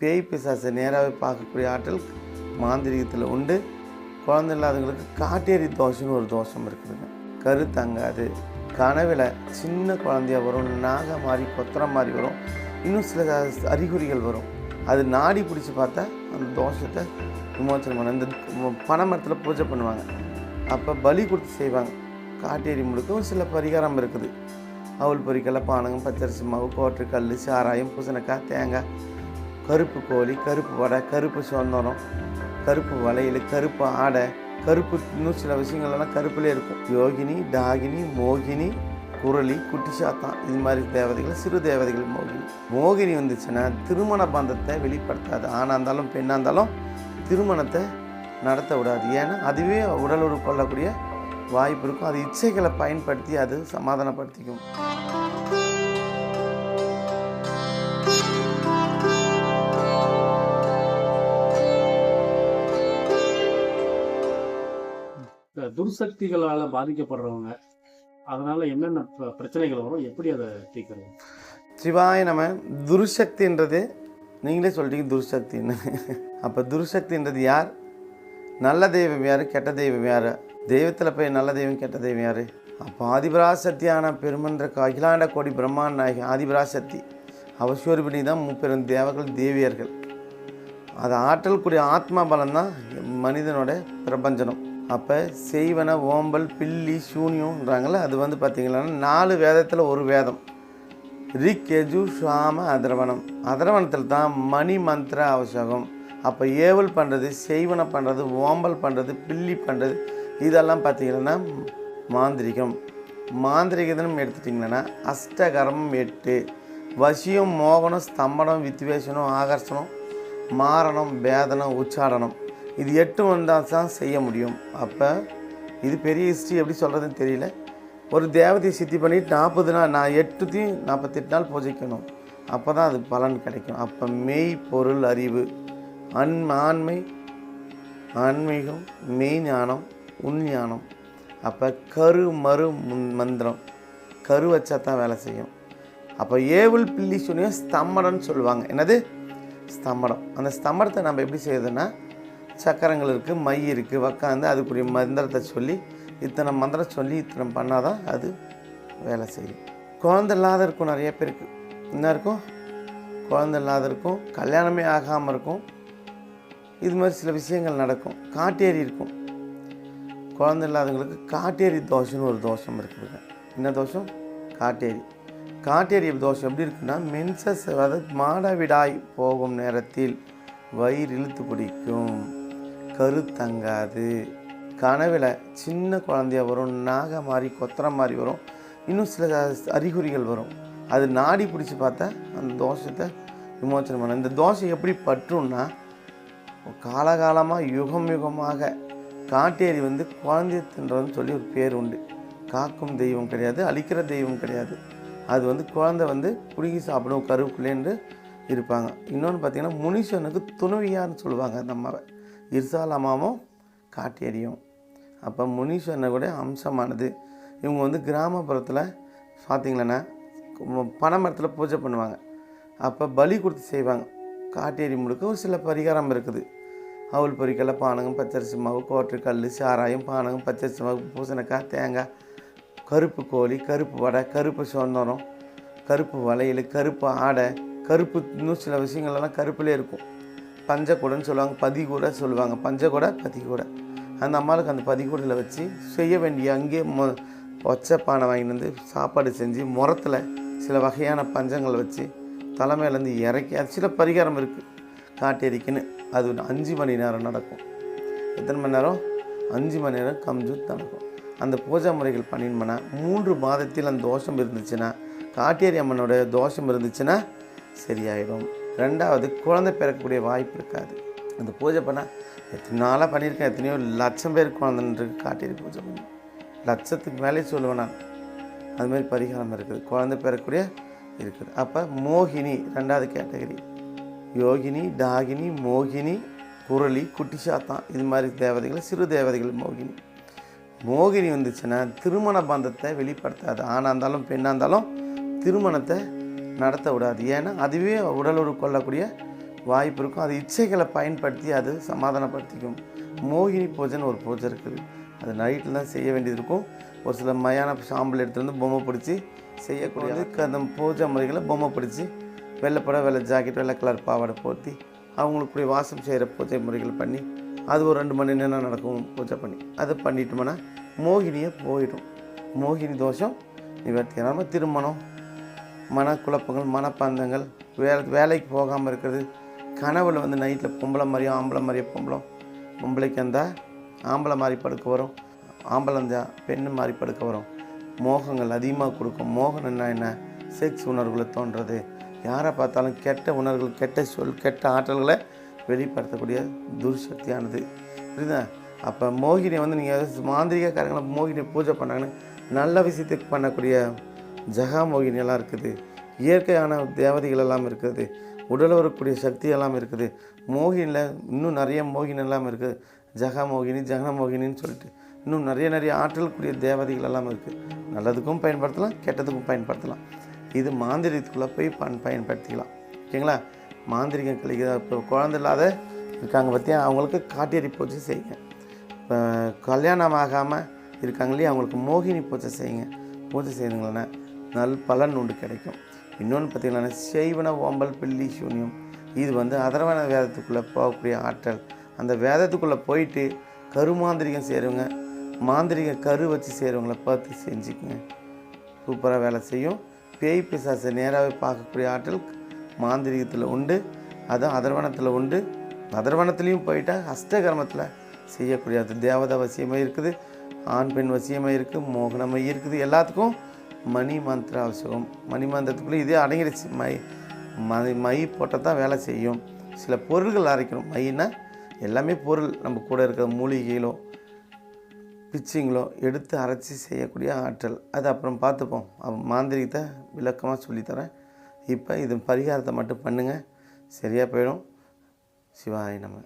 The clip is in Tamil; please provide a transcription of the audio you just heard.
பேய் பிசாசை நேராகவே பார்க்கக்கூடிய ஆற்றல் மாந்திரிகத்தில் உண்டு. குழந்தை இல்லாதவங்களுக்கு காட்டேரி தோஷம்னு ஒரு தோஷம் இருக்குதுங்க. கரு தங்காது கனவில் சின்ன குழந்தையா வரும் நாக மாதிரி கொத்தரம் மாதிரி வரும். இன்னும் சில அறிகுறிகள் வரும். அது நாடி பிடிச்சி பார்த்தா அந்த தோஷத்தை விமோச்சனம் பண்ண இந்த பனை மரத்தில் பூஜை பண்ணுவாங்க. அப்போ பலி கொடுத்து செய்வாங்க. காட்டேரி முழுக்கவும் சில பரிகாரம் இருக்குது. அவள் பொரிக்கலை பானகம் பச்சரிசி மாவு கோட்டு கல் சாராயம் பூசணிக்காய் தேங்காய் கருப்பு கோழி கருப்பு வடை கருப்பு சுதந்திரம் கருப்பு வளையல் கருப்பு ஆடை கருப்பு இன்னும் சில விஷயங்கள்லாம் கருப்பிலே இருக்கும். யோகினி டாகினி மோகினி குரளி குட்டி சாத்தான் இது மாதிரி தேவதைகள் சிறு தேவதைகள் மோகினி. மோகினி வந்துச்சுன்னா திருமண பந்தத்தை வெளிப்படுத்தாது. ஆணாக இருந்தாலும் பெண்ணாக இருந்தாலும் திருமணத்தை நடத்த விடாது. ஏன்னா அதுவே உடல் உறுப்பு கொள்ளக்கூடிய வாய்ப்பு இருக்கும். அது இச்சைகளை பயன்படுத்தி அது சமாதானப்படுத்திக்கும். துர்சக்திகளால் பாதிக்கப்படுறவங்க. அதனால என்னென்ன பிரச்சனைகள் வரும்? எப்படி அதை தீர்க்கிறது? சிவாய நம்ம துர்சக்தின்றது நீங்களே சொல்லிட்டீங்க துர்சக்தின்னு. அப்போ துர்சக்தின்றது யார்? நல்ல தெய்வம் யார் கெட்ட தெய்வம் யார்? தெய்வத்தில் போய் நல்ல தெய்வம் கெட்ட தெய்வம் யார்? அப்போ ஆதிபராசக்தியான பெருமன்ற அகிலாண்ட கோடி பிரம்மாண்ட நாயகி ஆதிபராசக்தி. அவஸ்வரூபிணி தான் முப்பெரும் தேவர்கள் தேவியர்கள். அது ஆற்றல் கூடிய ஆத்மா பலம் தான் மனிதனோட பிரபஞ்சனம். அப்போ செய்வன ஓம்பல் பில்லி சூன்யம்ன்றாங்களே அது வந்து பார்த்திங்கன்னா நாலு வேதத்தில் ஒரு வேதம். ரிக் எஜு சாம அதரவனம் அதரவனத்தில் தான் மணி மந்திர அவசகம். அப்போ ஏவல் பண்ணுறது செய்வனை பண்ணுறது ஓம்பல் பண்ணுறது பில்லி பண்ணுறது இதெல்லாம் பார்த்திங்கன்னா மாந்திரிகம். மாந்திரிகதனம் எடுத்துட்டிங்கன்னா அஷ்டகரமம் எட்டு. வசியம் மோகனம் ஸ்தம்பனம் வித்வேஷனம் ஆகர்ஷணம் மாரணம் வேதனம் உச்சாடனம் இது எட்டு வந்தால் தான் செய்ய முடியும். அப்போ இது பெரிய ஹிஸ்ட்ரி எப்படி சொல்கிறதுன்னு தெரியல. ஒரு தேவதையை சித்தி பண்ணிட்டு நாற்பது நாள் நான் எட்டுத்தையும் நாற்பத்தெட்டு நாள் பூஜைக்கணும். அப்போ தான் அது பலன் கிடைக்கும். அப்போ மெய் பொருள் அறிவு அன் ஆண்மை ஆன்மீகம் மெய் ஞானம் உண்ஞானம் அப்போ கரு மறு முன் மந்திரம். கரு வச்சா தான் வேலை செய்யும். அப்போ ஏவல் பில்லி சுனியம் ஸ்தம்படம்னு சொல்லுவாங்க. என்னது? ஸ்தம்படம் அந்த ஸ்தம்படத்தை நம்ம எப்படி செய்யுதுன்னா சக்கரங்கள் இருக்குது மை இருக்குது உக்காந்து அதுக்குரிய மந்திரத்தை சொல்லி இத்தனை மந்திரம் சொல்லி இத்தனை பண்ணால் தான் அது வேலை செய்யும். குழந்தை இல்லாத இருக்கும் நிறைய பேருக்கு. என்ன இருக்கும்? குழந்தை இல்லாத இருக்கும் கல்யாணமே ஆகாமல் இருக்கும். இது மாதிரி சில விஷயங்கள் நடக்கும். காட்டேரி இருக்கும். குழந்தை இல்லாதவங்களுக்கு காட்டேரி தோஷம்னு ஒரு தோஷம் இருக்குதுங்க என்ன தோஷம்? காட்டேரி. காட்டேரி தோஷம் எப்படி இருக்குன்னா மென்சஸ் அதாவது மாடவிடாய் போகும் நேரத்தில் வயிறு இழுத்து பிடிக்கும் கருத்தங்காது. கனவில் சின்ன குழந்தையா வரும் நாக மாதிரி கொத்தரம் மாதிரி வரும். இன்னும் சில அறிகுறிகள் வரும். அது நாடி பிடிச்சி பார்த்தா அந்த தோஷத்தை விமோச்சனம் பண்ண இந்த தோஷம் எப்படி பற்றும்னா காலகாலமாக யுகம் யுகமாக காட்டேரி வந்து குழந்தைய தின்றதுன்னு சொல்லி ஒரு பேர் உண்டு. காக்கும் தெய்வம் கிடையாது அழிக்கிற தெய்வம் கிடையாது. அது வந்து குழந்தை வந்து பிடுங்கி சாப்பிடும் கருவுக்குள்ளேன்னு இருப்பாங்க. இன்னொன்று பார்த்திங்கன்னா முனிஷனுக்கு துணவியார்னு சொல்லுவாங்க அந்த அம்மாவை. இர்சால் அம்மாவும் காட்டேரியும். அப்போ முனீஸ்வரனை கூட அம்சமானது. இவங்க வந்து கிராமப்புறத்தில் பார்த்தீங்களன்னா பனை மரத்தில் பூஜை பண்ணுவாங்க. அப்போ பலி கொடுத்து செய்வாங்க. காட்டேரி முழுக்க ஒரு சில பரிகாரம் இருக்குது. அவல் பொறிக்கல பானகம் பச்சரிசி மாவு கோட்டை கல் சாராயம் பானகம் பச்சரிசி மாவு பூசணிக்காய் தேங்காய் கருப்பு கோழி கருப்பு வடை கருப்பு சொந்தரம் கருப்பு வளையல் கருப்பு ஆடை கருப்பு இன்னும் சில விஷயங்கள்லாம் கருப்புலேயே இருக்கும். பஞ்சக்கூடன்னு சொல்லுவாங்க பதிகூடை சொல்லுவாங்க. பஞ்சக்கூடை பதிகூடை அந்த அம்மாளுக்கு அந்த பதிகூடையில் வச்சு செய்ய வேண்டிய அங்கேயே மொ ஒச்சை பானை வாங்கிட்டு வந்து சாப்பாடு செஞ்சு முரத்தில் சில வகையான பஞ்சங்கள் வச்சு தலைமையிலேருந்து இறக்கி அது சில பரிகாரம் இருக்குது காட்டேரிக்குன்னு அது ஒரு அஞ்சு மணி நேரம் நடக்கும். எத்தனை மணி நேரம்? அஞ்சு மணி நேரம் கம்ஜூத் நடக்கும் அந்த பூஜா முறைகள் பண்ணினோம்னா மூன்று மாதத்தில் அந்த தோஷம் இருந்துச்சுன்னா காட்டேரி அம்மனோட தோஷம் இருந்துச்சுன்னா சரியாயிடும். ரெண்டாவது குழந்தை பிறக்கக்கூடிய வாய்ப்பு இருக்காது. அந்த பூஜை பண்ணால் எத்தனை நாளாக பண்ணியிருக்கேன் எத்தனையோ லட்சம் பேர் குழந்தைன்றது காட்டியிருக்கு பூஜை பண்ணி. லட்சத்துக்கு மேலே சொல்லுவேன் நான். அது மாதிரி பரிகாரம் இருக்குது குழந்தை பிறக்கக்கூடிய இருக்குது. அப்போ மோகினி ரெண்டாவது கேட்டகரி. யோகினி டாகினி மோகினி குரளி குட்டி சாத்தான் இது மாதிரி தேவதைகள் சிறு தேவதைகள் மோகினி. மோகினி வந்துச்சுன்னா திருமண பந்தத்தை வெளிப்படுத்தாது. ஆணாக இருந்தாலும் பெண்ணாக இருந்தாலும் திருமணத்தை நடத்த விடாது. ஏன்னா அதுவே உடல் உறுப்பு கொள்ளக்கூடிய வாய்ப்பு இருக்கும். அது இச்சைகளை பயன்படுத்தி அது சமாதானப்படுத்திக்கும். மோகினி பூஜைன்னு ஒரு பூஜை இருக்குது. அது நைட்டில் தான் செய்ய வேண்டியது இருக்கும். ஒரு சில மயான சாம்பல் எடுத்துட்டு வந்து பொம்மை பிடிச்சி செய்யக்கூடியதுக்கு அந்த பூஜை முறைகளை பொம்மை பிடிச்சி வெள்ளைப்பட வெள்ளை ஜாக்கெட் வெள்ளை கலர் பாவாடை போர்த்தி அவங்களுக்கு வாசம் செய்கிற பூஜை முறைகள் பண்ணி அது ஒரு ரெண்டு மணி நேரம் நடக்கும் பூஜை பண்ணி. அதை பண்ணிட்டோம்னா மோகினியே போயிடும். மோகினி தோஷம் நிவர்த்தி. திருமணம் மனக்குழப்பங்கள் மனப்பந்தங்கள் வேலை வேலைக்கு போகாமல் இருக்கிறது. கனவில் வந்து நைட்டில் பொம்பளை மாதிரியும் ஆம்பளை மாதிரியும் பொம்பளம் பொம்பளைக்கு இருந்தால் ஆம்பளை மாதிரி படுக்க வரும் ஆம்பளை இருந்தால் பெண்ணு மாதிரி படுக்க வரும். மோகங்கள் அதிகமாக கொடுக்கும். மோகம் என்ன செக்ஸ் உணர்வுகளை தோன்றது. யாரை பார்த்தாலும் கெட்ட உணர்வுகள் கெட்ட சொல் கெட்ட ஆற்றல்களை வெளிப்படுத்தக்கூடிய துர்சக்தியானது. புரியுதா? அப்போ மோகினியை வந்து நீங்கள் மாந்திரிகக்காரங்களை மோகினியை பூஜை பண்ணாங்கன்னு நல்ல விஷயத்துக்கு பண்ணக்கூடிய ஜகாமோகினி எல்லாம் இருக்குது. இயற்கையான தேவதைகள் எல்லாம் இருக்குது. உடல் வரக்கூடிய சக்தி எல்லாம் இருக்குது. மோகினியில் இன்னும் நிறைய மோகினி எல்லாம் இருக்குது ஜகாமோகினி மோகினி ஜெகன மோகினின்னு சொல்லிட்டு இன்னும் நிறைய நிறைய ஆற்றல் கூடிய தேவதைகள் எல்லாம் இருக்குது நல்லதுக்கும் பயன்படுத்தலாம் கெட்டதுக்கும் பயன்படுத்தலாம். இது மாந்திரிகத்துக்குள்ளே போய் பன் பயன்படுத்திக்கலாம். ஓகேங்களா? மாந்திரிகம் கழிக்கிறதா இப்போ குழந்தை இல்லாத இருக்காங்க பற்றியா அவங்களுக்கு காட்டேரி பூஜை செய்யுங்க. இப்போ கல்யாணம் ஆகாமல் இருக்காங்க இல்லையா? அவங்களுக்கு மோகினி பூஜை செய்யுங்க. பூஜை செய்யுங்களேன்னா நல் பலன் உண்டு கிடைக்கும். இன்னொன்று பார்த்திங்கன்னா செய்வன ஓம்பல் பில்லி சூன்யம். இது வந்து அதரவன வேதத்துக்குள்ளே போகக்கூடிய ஆற்றல். அந்த வேதத்துக்குள்ளே போயிட்டு கருமாந்திரிகம் செய்கிறவங்க மாந்திரிக கரு வச்சு செய்கிறவங்கள பார்த்து செஞ்சுக்குங்க. சூப்பராக வேலை செய்யும். பேய் பிசாசை நேராகவே பார்க்கக்கூடிய ஆற்றல் மாந்திரிகத்தில் உண்டு. அதுவும் அதர்வனத்தில் உண்டு. அதர்வனத்துலேயும் போயிட்டால் அஷ்டகர்மத்தில் செய்யக்கூடிய அது தேவதை வசியமாக இருக்குது ஆண் பெண் வசியமாக இருக்குது மோகனமாக இருக்குது. எல்லாத்துக்கும் மணி மந்திர அவசியம் மணி மந்திரத்துக்குள்ளே இதே அடங்கிடுச்சு. மை மை மை போட்டால் தான் வேலை செய்யும். சில பொருள்கள் அரைக்கணும். மைனா எல்லாமே பொருள். நம்ம கூட இருக்கிற மூலிகைகளோ பிச்சிங்களோ எடுத்து அரைச்சி செய்யக்கூடிய ஆற்றல். அது அப்புறம் பார்த்துப்போம். அப்போ மாந்திரிகத்தை விளக்கமாக சொல்லித்தரேன். இப்போ இது பரிகாரத்தை மட்டும் பண்ணுங்கள் சரியாக போயிடும். சிவாய நம்ம